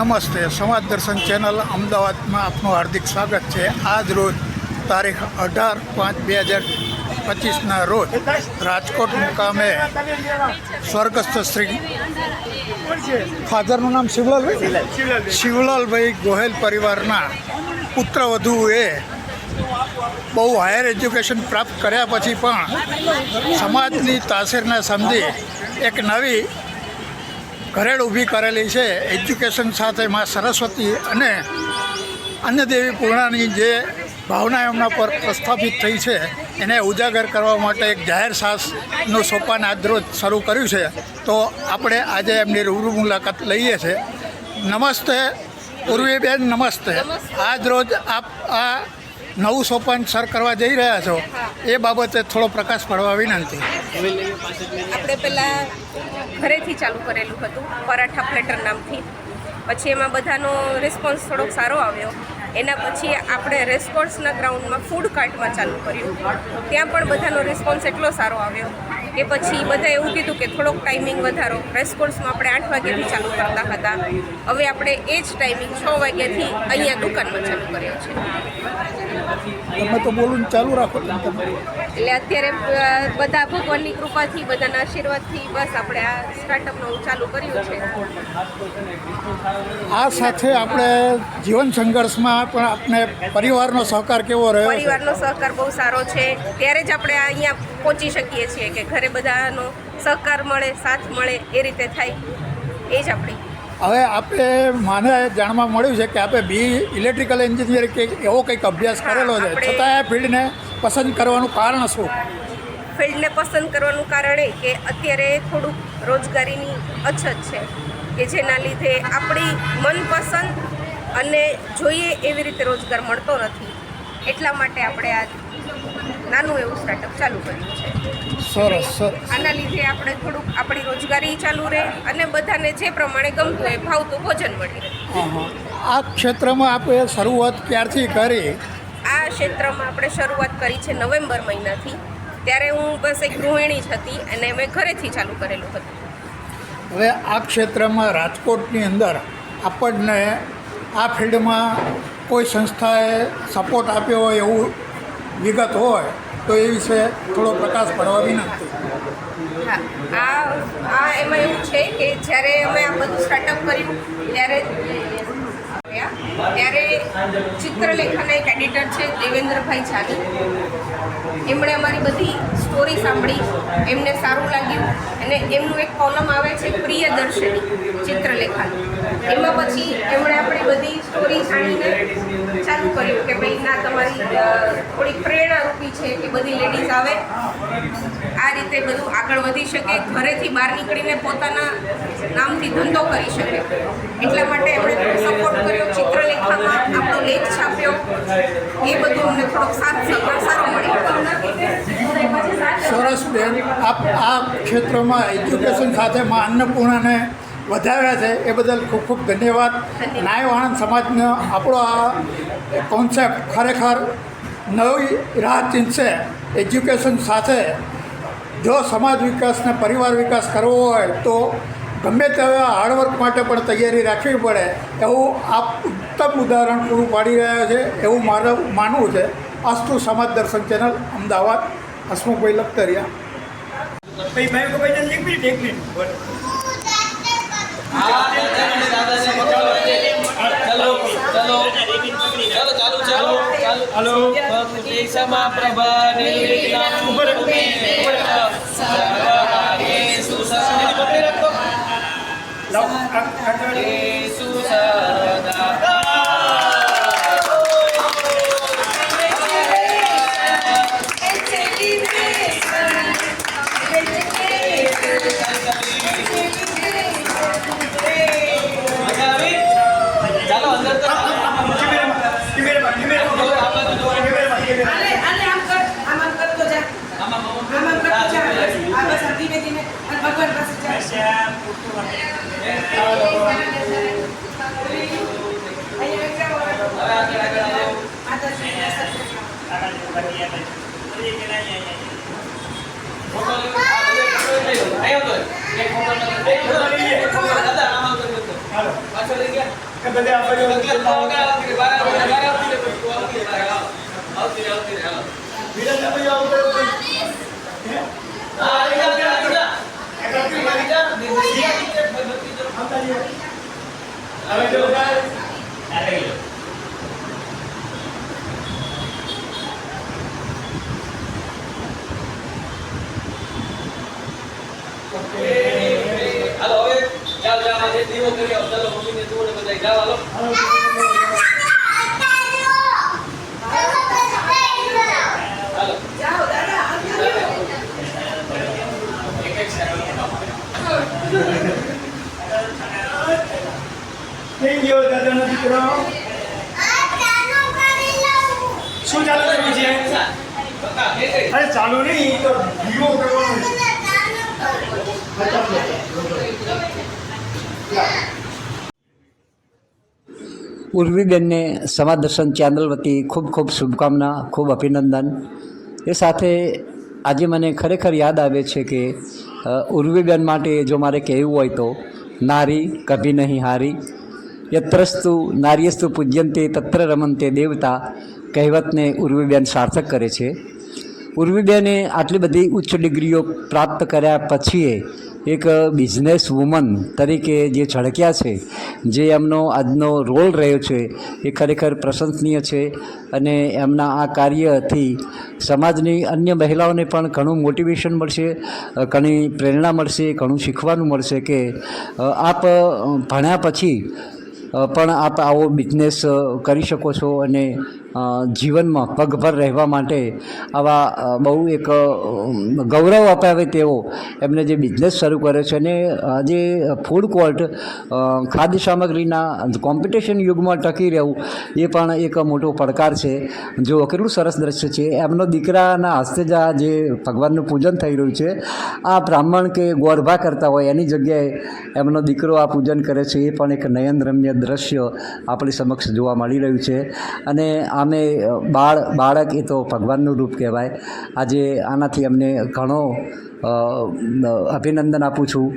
નમસ્તે. સમાજ દર્શન ચેનલ અમદાવાદમાં આપનું હાર્દિક સ્વાગત છે. આજ રોજ તારીખ અઢાર પાંચ બે હજાર પચીસના રોજ રાજકોટ મુકામે સ્વર્ગસ્થ શ્રી ફાધરનું નામ શિવલાલભાઈ? શિવલાલભાઈ ગોહેલ પરિવારના પુત્રવધુએ બહુ હાયર એજ્યુકેશન પ્રાપ્ત કર્યા પછી પણ સમાજની તાસીરને સમજી એક નવી ઘરેડ ઊભી કરેલી છે. એજ્યુકેશન સાથે માં સરસ્વતી અને અન્ય દેવી પૂર્ણાની જે ભાવના એમના પર પ્રસ્થાપિત થઈ છે, એને ઉજાગર કરવા માટે એક જાહેર સાહસનું સોપાન આજરોજ શરૂ કર્યું છે. તો આપણે આજે એમની રૂબરૂ મુલાકાત લઈએ છીએ નમસ્તે ઉર્વીબેન નમસ્તે. આજ રોજ આપ આ નવું સોપાન સર કરવા જઈ રહ્યા છો, એ બાબતે થોડો પ્રકાશ પડવા વિનંતી. આપણે પહેલાં ઘરેથી ચાલુ કરેલું હતું, પરાઠા પ્લેટર નામથી. પછી એમાં બધાનો રિસ્પોન્સ થોડોક સારો આવ્યો. એના પછી આપણે રેસકોર્સના ગ્રાઉન્ડમાં ફૂડ કાર્ટમાં ચાલુ કર્યું. ત્યાં પણ બધાનો રિસ્પોન્સ એટલો સારો આવ્યો કે પછી બધા એવું કીધું કે થોડોક ટાઈમિંગ વધારો. રેસ્પોન્સમાં આપણે આઠ વાગ્યાથી ચાલુ કરતા હતા. હવે આપણે એ જ ટાઈમિંગ છ વાગ્યાથી અહીંયા દુકાનમાં ચાલુ કર્યો છે. તમે તો બોલું ચાલુ રાખો એટલે અત્યારે બધા ભગવાનની કૃપાથી બધાના આશીર્વાદથી બસ આપણે આ સ્ટાર્ટઅપ નવું ચાલુ કર્યું છે. આ સાથે આપણે જીવન સંઘર્ષમાં પણ આપણે પરિવારનો સહકાર કેવો રહ્યો પરિવારનો સહકાર બહુ સારો છે. ત્યારે જ આપણે અહીંયા પહોંચી શકીએ છીએ કે ઘરે બધાનો સહકાર મળે સાથ મળે એ રીતે થાય. એ જ આપણી હવે આપણે મને જાણવા મળ્યું છે કે આપણે બી ઇલેક્ટ્રિકલ એન્જિનિયરિંગ કે એવો કંઈક અભ્યાસ કરેલો છે. છતાં આ ફિલ્ડને પસંદ કરવાનું કારણ શું? ફિલ્ડને પસંદ કરવાનું કારણ એ કે અત્યારે થોડુંક રોજગારીની અછત છે કે જેના લીધે આપણી મનપસંદ અને જોઈએ એવી રીતે રોજગાર મળતો નથી. એટલા માટે આપણે આ નાનું એવું સ્ટાર્ટઅપ ચાલુ કર્યું છે. સરસ સરસ. આના લીધે આપણે થોડુંક આપણી રોજગારી ચાલુ રહે અને બધાને જે પ્રમાણે ગમતું હોય ભાવતું ભોજન મળી રહે. આ ક્ષેત્રમાં આપણે શરૂઆત ક્યારથી કરી? આ ક્ષેત્રમાં આપણે શરૂઆત કરી છે નવેમ્બર મહિનાથી. ત્યારે હું બસ એક ગૃહિણી જ હતી અને મેં ઘરેથી ચાલુ કરેલું હતું. હવે આ ક્ષેત્રમાં રાજકોટની અંદર આપણને આ ફિલ્ડમાં કોઈ સંસ્થાએ સપોર્ટ આપ્યો હોય એવું વિગત હોય, તો એ વિશે થોડો પ્રકાશ પડવા વિનંતી. આ આ એમાં એવું છે કે જ્યારે અમે આ બધું સ્ટાર્ટઅપ કર્યું, ત્યારે ત્યારે ચિત્રલેખાના એક એડિટર છે, દેવેન્દ્રભાઈ જાની એમણે અમારી બધી સ્ટોરી સાંભળી, એમને સારું લાગ્યું, અને એમનું એક કોલમ આવે છે, પ્રિયદર્શિની ચિત્રલેખાનું. એમાં પછી એમણે આપણી બધી સ્ટોરી જાણીને ચાલુ કર્યું કે ભાઈ ના, તમારી પ્રેરણા પ્રેરણારૂપી છે કે બધી લેડીઝ આવે. આ રીતે બધું આગળ વધી શકે, ઘરેથી બહાર નીકળીને પોતાના નામથી ધંધો કરી શકે. એટલા માટે એમણે સપોર્ટ કર્યો, ચિત્રલેખામાં આપણો લેખ છાપ્યો. એ બધું અમને થોડોક સાથ સહકાર સારો મળ્યો. સરસ બેન, આપ આ ક્ષેત્રમાં એજ્યુકેશન સાથે માં અન્નપૂર્ણાને વધાર્યા છે એ બદલ ખૂબ ખૂબ ધન્યવાદ નાય આણંદ સમાજનો આપણો આ કોન્સેપ્ટ ખરેખર નવી રાહ ચીંધશે એજ્યુકેશન સાથે જો સમાજ વિકાસ ને પરિવાર વિકાસ કરવો હોય તો ગમે તેવા હાર્ડવર્ક માટે પણ તૈયારી રાખવી પડે એવું આપ ઉત્તમ ઉદાહરણ પૂરું પાડી રહ્યા છે એવું મારું માનવું છે અસ્તુ સમાજ દર્શન ચેનલ અમદાવાદ હસમુખભાઈ લખતરિયા ભાઈ ભાઈ ભાઈ એક મિનિટ એક મિનિટ બોલો. હલો સમા પ્રભા ઊભો રહો. ઊભો રહો. લાવો. આ- આ- ચાલો અંદર તો કેમેરામાં, કેમેરામાં, કેમેરામાં. કેમેરામાં, કેમેરામાં. આલે આમ કર આમ આમ કરતો જા આમાં મમ્મી આમ આમ કરતો જા આ બસ આ ધીમે ધીમે અને ભગવાન પાસે જા અહીંયા જાઓ હવે આગળ આગળ આવો. માતાજી ફોટો લો. આ બધે ફોટો લઈ લો. અહીં આવતો હોય. એક ફોટો લો. એક ફોટો લઈ લે. દાદા, આમ આવતો રહ્યો તો. હાલો. પાછો લઈ ગયા બધે આપણે એટલે તો વગર આવતી રહે, બાર આવતી રહે, બાર આવતી રહે, પછી તું આવતી રહે, હાલો. આવતી રહે, આવતી રહે, હાલો. વિરાટને પછી આવું કરે તો હા, આવી જા, આવી જા, આવી જા. આવી જા, દીદી, દીદી, દીદી, ભક્તિ કરો. આવતા જઈએ. હવે જાઓ, જાઓ, આજે દીવો કરી. ચાલો, મમ્મીને જુઓ થઈ ગયો દાદાનો દીકરો શું ચાલુ કરવું છે અરે ચાલુ નહીં તો ભીગો કરવાનો ઉર્વીબેનને સમાજ દર્શન ચેનલ વતી ખૂબ ખૂબ શુભકામના, ખૂબ અભિનંદન. એ સાથે આજે મને ખરેખર યાદ આવે છે કે ઉર્વીબેન માટે જો મારે કહેવું હોય તો, નારી કભી નહીં હારી. યત્રસ્તુ નાર્યસ્તુ પૂજ્યંતે તત્ર રમંતે દેવતા કહેવતને ઉર્વીબેન સાર્થક કરે છે. ઉર્વીબેને આટલી બધી ઉચ્ચ ડિગ્રીઓ પ્રાપ્ત કર્યા પછી એક બિઝનેસ વુમન તરીકે જે ઝળક્યા છે, જે એમનો આજનો રોલ રહ્યો છે, એ ખરેખર પ્રશંસનીય છે અને એમના આ કાર્યથી સમાજની અન્ય મહિલાઓને પણ ઘણું મોટિવેશન મળશે, ઘણી પ્રેરણા મળશે, ઘણું શીખવાનું મળશે કે આપ ભણ્યા પછી પણ આપ આવો બિઝનેસ કરી શકો છો અને જીવનમાં પગભર રહેવા માટે આવા બહુ એક ગૌરવ અપાવે તેવો એમને જે બિઝનેસ શરૂ કર્યો છે અને આજે ફૂડ કોર્ટ ખાદ્ય સામગ્રીના કોમ્પિટિશન યુગમાં ટકી રહેવું એ પણ એક મોટો પડકાર છે. જો કેટલું સરસ દ્રશ્ય છે. એમનો દીકરાના હસ્તે જ આ જે ભગવાનનું પૂજન થઈ રહ્યું છે, આ બ્રાહ્મણ કે ગોરભા કરતા હોય એની જગ્યાએ એમનો દીકરો આ પૂજન કરે છે. એ પણ એક નયનરમ્ય દ્રશ્ય આપણી સમક્ષ જોવા મળી રહ્યું છે. અને આમે બાળ, બાળક એ તો ભગવાનનું રૂપ કહેવાય. આજે આનાથી અમને ઘણો અભિનંદન આપું છું.